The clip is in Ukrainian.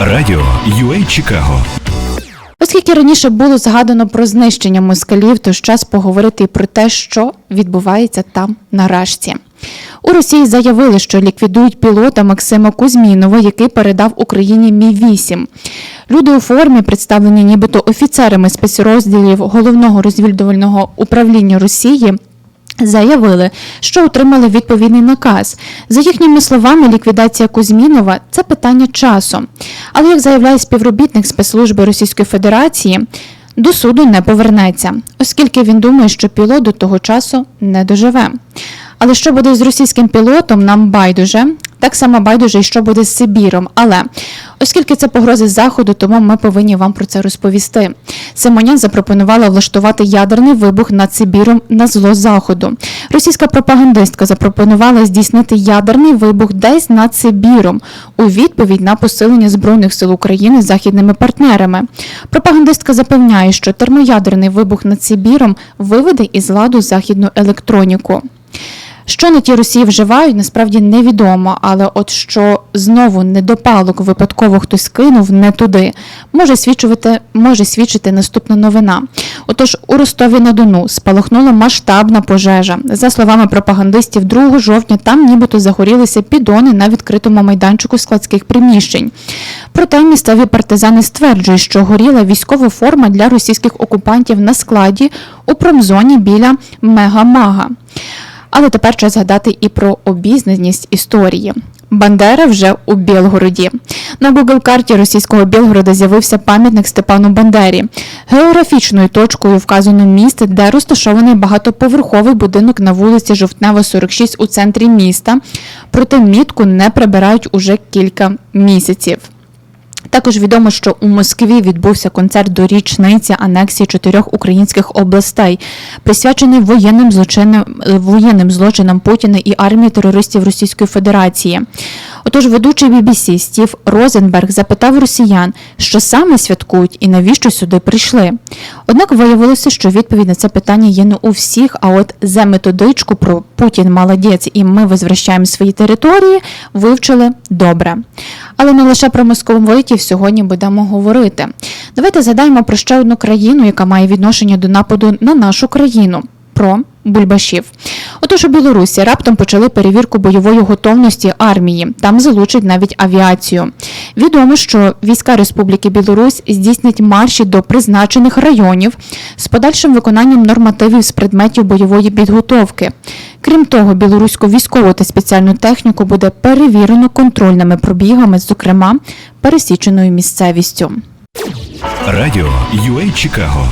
Радіо UA Чикаго Оскільки раніше було згадано про знищення москалів, то час поговорити і про те, що відбувається там на Рашці. У Росії заявили, що ліквідують пілота Максима Кузьмінова, який передав Україні Мі 8 Люди у формі, представлені нібито офіцерами спецрозділів головного розвідувального управління Росії. Заявили, що отримали відповідний наказ. За їхніми словами, ліквідація Кузьмінова це питання часу. Але як заявляє співробітник спецслужби Російської Федерації, до суду не повернеться, оскільки він думає, що пілот до того часу не доживе. Але що буде з російським пілотом, нам байдуже. Так само байдуже, і що буде з Сибіром. Але оскільки це погрози заходу, тому ми повинні вам про це розповісти. Симонян запропонувала влаштувати ядерний вибух над Сибіром на зло заходу. Російська пропагандистка запропонувала здійснити ядерний вибух десь над Сибіром у відповідь на посилення збройних сил України з західними партнерами. Пропагандистка запевняє, що термоядерний вибух над Сибіром виведе із ладу західну електроніку. Що на ті Росії вживають, насправді невідомо, але от що знову недопалок випадково хтось кинув не туди, може свідчувати, може свідчити наступна новина. Отож, у Ростові на Дону спалахнула масштабна пожежа. За словами пропагандистів, 2 жовтня там нібито загорілися підони на відкритому майданчику складських приміщень. Проте місцеві партизани стверджують, що горіла військова форма для російських окупантів на складі у промзоні біля Мегамага. Але тепер час згадати і про обізнаність історії. Бандера вже у Білгороді. На Google карті російського Білгорода з'явився пам'ятник Степану Бандері. Географічною точкою вказано місце, де розташований багатоповерховий будинок на вулиці Жовтнева, 46 у центрі міста. Проте мітку не прибирають уже кілька місяців. Також відомо, що у Москві відбувся концерт до річниці анексії чотирьох українських областей, присвячений воєнним злочинам, воєнним злочинам Путіна і армії терористів Російської Федерації. Отож, ведучий BBC Стів Розенберг запитав росіян, що саме святкують і навіщо сюди прийшли. Однак виявилося, що відповідь на це питання є не у всіх. А от за методичку про Путін молодець і ми возвращаємо свої території вивчили добре. Але не лише про московитів сьогодні будемо говорити. Давайте згадаємо про ще одну країну, яка має відношення до нападу на нашу країну. Про бульбашів. Отож у Білорусі раптом почали перевірку бойової готовності армії. Там залучать навіть авіацію. Відомо, що війська Республіки Білорусь здійснять марші до призначених районів з подальшим виконанням нормативів з предметів бойової підготовки. Крім того, білоруську військову та спеціальну техніку буде перевірено контрольними пробігами, зокрема пересіченою місцевістю. Радіо UA Чикаго